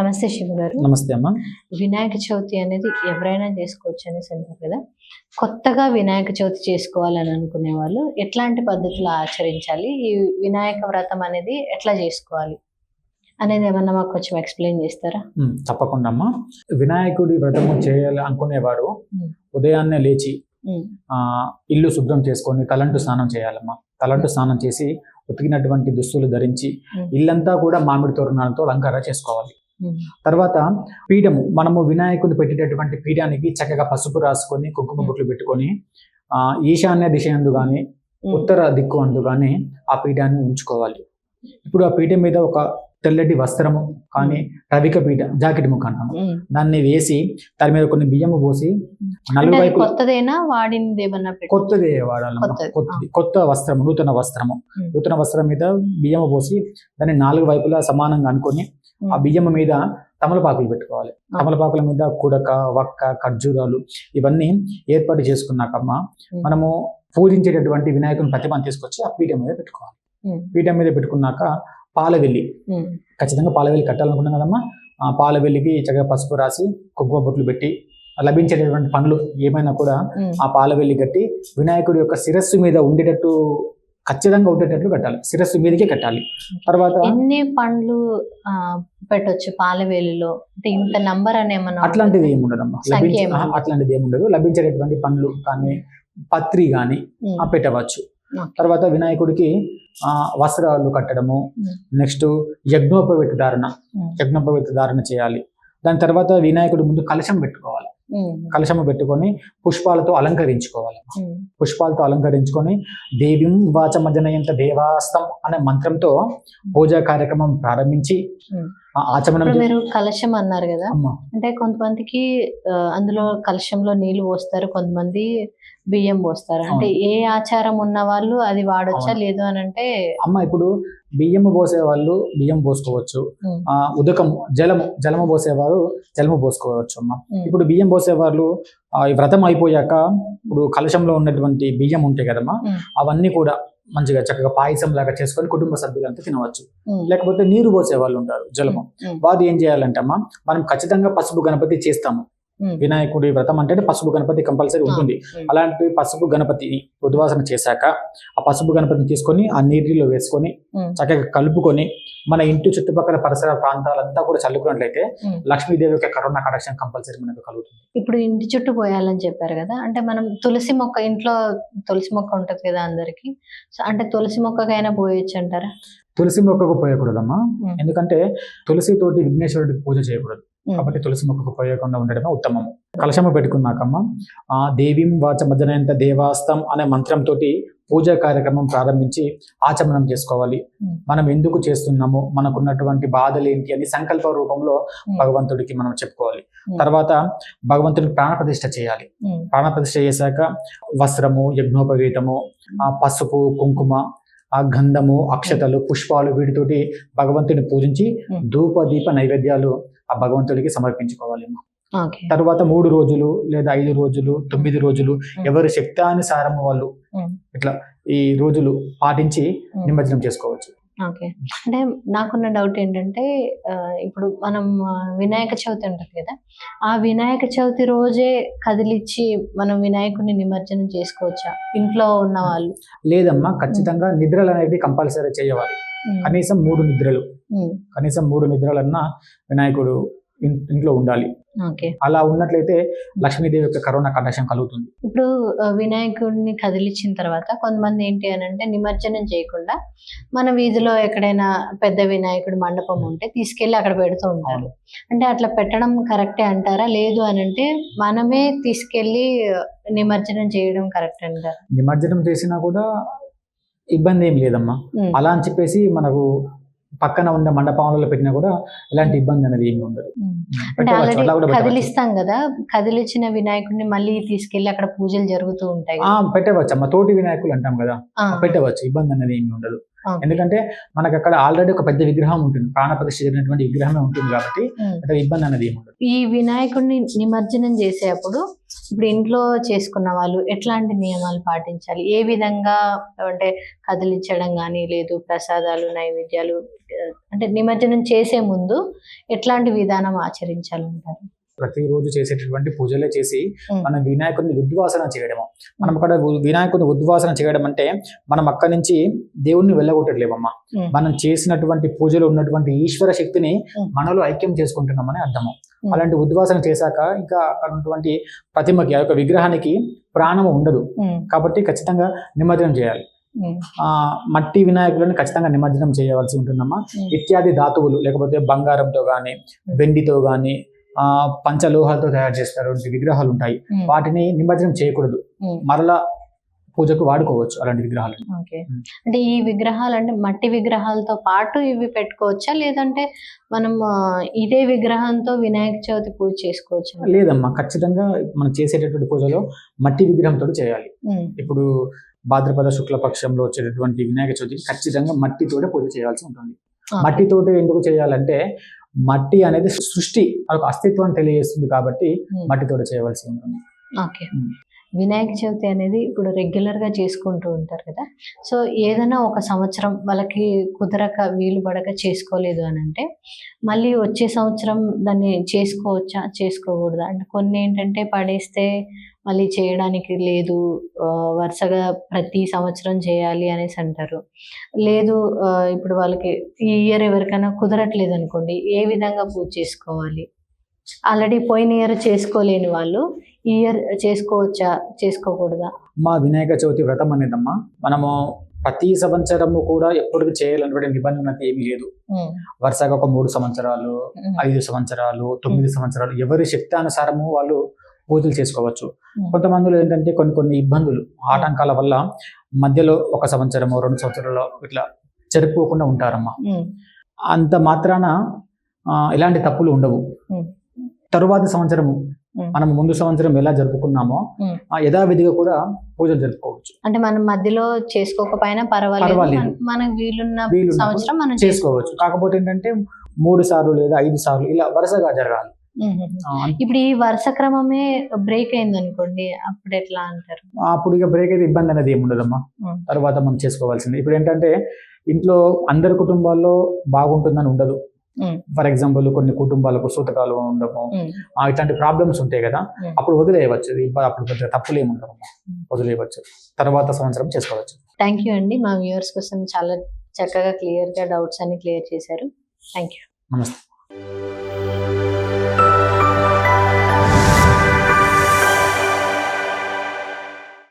నమస్తే శివ గారు. నమస్తే అమ్మా. వినాయక చవితి అనేది ఎవరైనా చేసుకోవచ్చు అనేసి అంటారు కదా. కొత్తగా వినాయక చవితి చేసుకోవాలని అనుకునే వాళ్ళు ఎట్లాంటి పద్ధతులు ఆచరించాలి? ఈ వినాయక వ్రతం అనేది ఎట్లా చేసుకోవాలి? అనేది ఏమన్నా మాకు కొంచెం ఎక్స్ప్లెయిన్ చేస్తారా? తప్పకుండా అమ్మా. వినాయకుడి వ్రతము చేయాలి అనుకునేవారు. ఉదయాన్నే లేచి ఇల్లు శుభ్రం చేసుకొని తలంటు స్నానం చేయాలమ్మా. తలంటు స్నానం చేసి ఉతికినటువంటి దుస్తులు ధరించి. ఇల్లంతా కూడా మామిడి తోరణాలతో అలంకార చేసుకోవాలి. తర్వాత పీఠము మనము వినాయకుని పెట్టేటటువంటి పీఠానికి చక్కగా పసుపు రాసుకొని కుంకుమ బొట్లు పెట్టుకొని ఆ ఈశాన్య దిశ అందు కానీ ఉత్తర దిక్కు అందు కానీ ఆ పీఠాన్ని ఉంచుకోవాలి. ఇప్పుడు ఆ పీఠం మీద ఒక తెల్లటి వస్త్రము కానీ రవిక పీఠ జాకెట్ ముక్క అంటాము. దాన్ని వేసి దాని మీద కొన్ని బియ్యము పోసి వైపు కొత్తదేనా కొత్తది కొత్తది, కొత్తది. కొత్త వస్త్రం నూతన వస్త్రము. నూతన వస్త్రం మీద బియ్యము పోసి దాన్ని నాలుగు వైపులా సమానంగా అనుకొని ఆ బియ్యం మీద తమలపాకులు పెట్టుకోవాలి. తమలపాకుల మీద కుడక వక్క ఖర్జూరాలు ఇవన్నీ ఏర్పాటు చేసుకున్నాకమ్మ. మనము పూజించేటటువంటి వినాయకుని ప్రతిమను తీసుకొచ్చి ఆ పీఠం మీద పెట్టుకోవాలి. పీఠం మీద పెట్టుకున్నాక పాలవెల్లి. ఖచ్చితంగా పాలవెల్లి కట్టాలనుకున్నాం కదమ్మా. ఆ పాలవెల్లికి చక్కగా పసుపు రాసి కుంకుమ బొట్లు పెట్టి లభించేటటువంటి పండ్లు ఏమైనా కూడా. ఆ పాలవెల్లి కట్టి వినాయకుడి యొక్క శిరస్సు మీద ఉండేటట్టు ఖచ్చితంగా ఉండేటట్లు కట్టాలి. శిరస్సు మీదకే కట్టాలి. తర్వాత ఎన్ని పండ్లు ఆ, పెట్టొచ్చు పాలవేలిలో అంటే ఇంత నంబర్ అని ఏమన్నా అట్లాంటిది ఏమి ఉండదమ్మా. అట్లాంటిది ఏమి ఉండదు. లభించేటటువంటి పండ్లు కానీ పత్రి కానీ పెట్టవచ్చు. తర్వాత వినాయకుడికి ఆ, వస్త్రాలు కట్టడము. నెక్స్ట్ యజ్ఞోపవేత ధారణ యజ్ఞోపవేత ధారణ చేయాలి. దాని తర్వాత వినాయకుడి ముందు కలశం పెట్టుకోవాలి. కలశము పెట్టుకొని పుష్పాలతో అలంకరించుకోవాలి. పుష్పాలతో అలంకరించుకొని దేవిం వాచమజనయంత దేవాస్తం అనే మంత్రంతో పూజా కార్యక్రమం ప్రారంభించి ఆచమనం మీరు కలశం అన్నారు కదా. అంటే కొంతమందికి అందులో కలశంలో నీళ్ళు పోస్తారు కొంతమంది బియ్యం పోస్తారు. అంటే ఏ ఆచారం ఉన్న వాళ్ళు అది వాడొచ్చా. లేదు అని అంటే అమ్మ ఇప్పుడు బియ్యము పోసే వాళ్ళు బియ్యం పోసుకోవచ్చు. ఆ ఉదకము జలము జలము పోసేవారు జలము పోసుకోవచ్చు అమ్మ. ఇప్పుడు బియ్యం పోసేవాళ్ళు వ్రతం అయిపోయాక ఇప్పుడు కలశంలో ఉన్నటువంటి బియ్యం ఉంటాయి కదమ్మా. అవన్నీ కూడా మంచిగా చక్కగా పాయసం లాగా చేసుకొని కుటుంబ సభ్యులంతా తినవచ్చు. లేకపోతే నీరు పోసే వాళ్ళు ఉంటారు జలము వారు ఏం చేయాలంటే అమ్మా మనం ఖచ్చితంగా పసుపు గణపతి చేస్తాము. వినాయకుడి వ్రతం అంటే పసుపు గణపతి కంపల్సరీ ఉంటుంది. అలాంటి పసుపు గణపతి ఉద్వాసన చేశాక ఆ పసుపు గణపతిని తీసుకొని ఆ నీటిలో వేసుకొని చక్కగా కలుపుకొని మన ఇంటి చుట్టుపక్కల పరిసర ప్రాంతాలంతా కూడా చల్లుకున్నట్లయితే. లక్ష్మీదేవి యొక్క కరోనా కటాక్షం కంపల్సరీ మనకు కలుగుతుంది. ఇప్పుడు ఇంటి చుట్టూ పోయాలని చెప్పారు కదా అంటే మనం తులసి మొక్క ఇంట్లో తులసి మొక్క ఉంటది కదా అందరికి. సో అంటే తులసి మొక్కకైనా పోయొచ్చు అంటారా? తులసి మొక్కకు పోయకూడదమ్మా. ఎందుకంటే తులసి తోటి విఘ్నేశ్వరుడికి పూజ చేయకూడదు. కాబట్టి తులసి మొక్కకు పోయకుండా ఉండడమే ఉత్తమము. కలశము పెట్టుకున్నాకమ్మ ఆ దేవీం వాచ మధ్యనంత దేవాస్తం అనే మంత్రంతో పూజా కార్యక్రమం ప్రారంభించి ఆచమనం చేసుకోవాలి. మనం ఎందుకు చేస్తున్నాము మనకున్నటువంటి బాధలు ఏంటి అని సంకల్ప రూపంలో భగవంతుడికి మనం చెప్పుకోవాలి. తర్వాత భగవంతుడికి ప్రాణప్రతిష్ఠ చేయాలి. ప్రాణప్రతిష్ఠ చేశాక వస్త్రము యజ్ఞోపవీతము ఆ పసుపు కుంకుమ ఆ గంధము అక్షతలు పుష్పాలు వీటితోటి భగవంతుని పూజించి. ధూప దీప నైవేద్యాలు ఆ భగవంతుడికి సమర్పించుకోవాలి తర్వాత మూడు రోజులు లేదా ఐదు రోజులు తొమ్మిది రోజులు ఎవరి శక్తానుసారం వాళ్ళు. ఇట్లా ఈ రోజులు పాటించి. నిమజ్జనం చేసుకోవచ్చు. ఓకే. అంటే నాకున్న డౌట్ ఏంటంటే ఇప్పుడు మనం వినాయక చవితి ఉంటుంది కదా ఆ వినాయక చవితి రోజే కదిలిచ్చి మనం వినాయకుడిని నిమజ్జనం చేసుకోవచ్చా? ఇంట్లో ఉన్న వాళ్ళు. లేదమ్మా ఖచ్చితంగా నిద్రలు అనేవి కంపల్సరీ చేయవాలి కనీసం మూడు నిద్రలు. కనీసం మూడు నిద్రలన్నా వినాయకుడు ఇంట్లో ఉండాలి. ఓకే. అలా ఉన్నట్లయితే లక్ష్మీదేవి యొక్క కరోనా కటాక్షం కలుగుతుంది. ఇప్పుడు వినాయకుడిని కదిలిచ్చిన తర్వాత కొంతమంది ఏంటి అని అంటే నిమజ్జనం చేయకుండా మన వీధిలో ఎక్కడైనా పెద్ద వినాయకుడి మండపం ఉంటే తీసుకెళ్ళి అక్కడ పెడుతూ ఉంటారు. అంటే అట్లా పెట్టడం కరెక్టే అంటారా? లేదు అని అంటే మనమే తీసుకెళ్ళి నిమజ్జనం చేయడం కరెక్ట్ అంటారా? నిమజ్జనం చేసినా కూడా ఇబ్బంది ఏం లేదమ్మా. అలా అని చెప్పేసి మనకు పక్కన ఉన్న మండపంలో పెట్టినా కూడా ఎలాంటి ఇబ్బంది అనేది ఏమి ఉండదు. కదిలిస్తాం కదా. కదిలిచ్చిన వినాయకుడిని మళ్ళీ తీసుకెళ్ళి అక్కడ పూజలు జరుగుతూ ఉంటాయి. పెట్టవచ్చు అమ్మ. తోటి వినాయకులు అంటాం కదా. పెట్టవచ్చు. ఇబ్బంది అనేది ఏమి ఉండదు. ఎందుకంటే మనకు అక్కడ ఆల్రెడీ ఒక పెద్ద విగ్రహం ఉంటుంది. ప్రాణప్రతిష్ఠ జరిగినటువంటి విగ్రహమే ఉంటుంది కాబట్టి ఇబ్బంది అనేది ఏమి ఉండదు. ఈ వినాయకుడిని నిమజ్జనం చేసేటప్పుడు ఇప్పుడు ఇంట్లో చేసుకున్న వాళ్ళు ఎట్లాంటి నియమాలు పాటించాలి ఏ విధంగా అంటే కదిలించడం కానీ లేదు ప్రసాదాలు నైవేద్యాలు అంటే నిమజ్జనం చేసే ముందు ఎట్లాంటి విధానం ఆచరించాలంటారు ప్రతిరోజు చేసేటటువంటి పూజలే చేసి. మనం వినాయకుడిని ఉద్వాసన చేయడము మనం అక్కడ వినాయకుడిని ఉద్వాసన చేయడం అంటే మనం అక్కడి నుంచి దేవుణ్ణి వెళ్ళగొట్టట్లేమమ్మా. మనం చేసినటువంటి పూజలో ఉన్నటువంటి ఈశ్వర శక్తిని. మనలో ఐక్యం చేసుకుంటున్నామని అర్థము. అలాంటి ఉద్వాసన చేశాక ఇంకా ఉన్నటువంటి ప్రతిమకి ఆ యొక్క విగ్రహానికి ప్రాణం ఉండదు. కాబట్టి ఖచ్చితంగా నిమజ్జనం చేయాలి. ఆ మట్టి వినాయకులను ఖచ్చితంగా నిమజ్జనం చేయవలసి ఉంటుందమ్మా. ఇత్యాది ధాతువులు లేకపోతే బంగారంతో కానీ వెండితో కానీ ఆ పంచలోహాలతో తయారు చేస్తారు విగ్రహాలు ఉంటాయి. వాటిని నిమజ్జనం చేయకూడదు. మరలా పూజకు వాడుకోవచ్చు అలాంటి విగ్రహాలు. అంటే ఈ విగ్రహాలు అంటే మట్టి విగ్రహాలతో పాటు ఇవి పెట్టుకోవచ్చా లేదంటే మనం ఇదే విగ్రహంతో వినాయక చవితి పూజ చేసుకోవచ్చా లేదమ్మా ఖచ్చితంగా మనం చేసేటటువంటి పూజలో మట్టి విగ్రహంతో చేయాలి. ఇప్పుడు భాద్రపద శుక్ల పక్షంలో వచ్చేటటువంటి వినాయక చవితి ఖచ్చితంగా మట్టితోటే పూజ చేయాల్సి ఉంటుంది. మట్టితోటే ఎందుకు చేయాలంటే మట్టి అనేది సృష్టి అదొక అస్తిత్వాన్ని తెలియజేస్తుంది కాబట్టి. మట్టితోటే చేయవలసి ఉంటుంది ఓకే. వినాయక చవితి అనేది ఇప్పుడు రెగ్యులర్గా చేసుకుంటూ ఉంటారు కదా. సో ఏదైనా ఒక సంవత్సరం వాళ్ళకి కుదరక వీలు పడక చేసుకోలేదు అని అంటే మళ్ళీ వచ్చే సంవత్సరం దాన్ని చేసుకోవచ్చా? చేసుకోకూడదా? అంటే కొన్ని ఏంటంటే పడేస్తే మళ్ళీ చేయడానికి లేదు వరుసగా ప్రతి సంవత్సరం చేయాలి అనేసి అంటారు. లేదు ఇప్పుడు వాళ్ళకి ఈ ఇయర్ ఎవరికైనా కుదరట్లేదు అనుకోండి ఏ విధంగా పూజ చేసుకోవాలి? ఆల్రెడీ పోయిన ఇయర్ చేసుకోలేని వాళ్ళు ఈ ఇయర్ చేసుకోవచ్చా? చేసుకోకూడదా? మా వినాయక చవితి వ్రతం అనేదమ్మా మనము ప్రతి సంవత్సరము కూడా ఎప్పటికీ చేయాలన్నటువంటి నిబంధన అయితే ఏమీ లేదు. వరుసగా ఒక మూడు సంవత్సరాలు ఐదు సంవత్సరాలు తొమ్మిది సంవత్సరాలు ఎవరి శక్తి అనుసారము వాళ్ళు పూజలు చేసుకోవచ్చు. కొంతమందిలో ఏంటంటే కొన్ని కొన్ని ఇబ్బందులు ఆటంకాల వల్ల మధ్యలో ఒక సంవత్సరము రెండు సంవత్సరాలు ఇట్లా జరుపుకోకుండా ఉంటారమ్మా. అంత మాత్రాన ఎలాంటి తప్పులు ఉండవు. తరువాతి సంవత్సరము. మనం ముందు సంవత్సరం ఎలా జరుపుకున్నామో యథావిధిగా కూడా పూజలు జరుపుకోవచ్చు. అంటే మనం మధ్యలో చేసుకోకపోయినా పర్వాలేదు. మన- వీలున్న సంవత్సరం మనం చేసుకోవచ్చు. కాకపోతే ఏంటంటే మూడు సార్లు లేదా ఐదు సార్లు ఇలా వరుసగా జరగాలి. ఇప్పుడు ఈ వరుస క్రమమే బ్రేక్ అయింది అనుకోండి అప్పుడు ఎట్లా అంటారు? అప్పుడు ఇక బ్రేక్ అయితే ఇబ్బంది అనేది ఏమి ఉండదమ్మా. ఉమ్. తర్వాత మనం చేసుకోవాల్సింది. ఇప్పుడు ఏంటంటే ఇంట్లో అందరి కుటుంబాల్లో బాగుంటుందని ఉండదు. ఫర్ ఎగ్జాంపుల్ కొన్ని కుటుంబాలకు సూతకాలు ఉండము ఇట్లాంటి ప్రాబ్లమ్స్ ఉంటాయి కదా. అప్పుడు వదిలేయవచ్చు. అప్పుడు పెద్ద తప్పులు ఏమి ఉండవు వదిలేయవచ్చు. తర్వాత సంవత్సరం చేసుకోవచ్చు. థ్యాంక్ యూ అండి. మా వ్యూవర్స్ కోసం చాలా చక్కగా క్లియర్గా డౌట్స్ అన్ని క్లియర్ చేశారు. థ్యాంక్ యూ నమస్తే.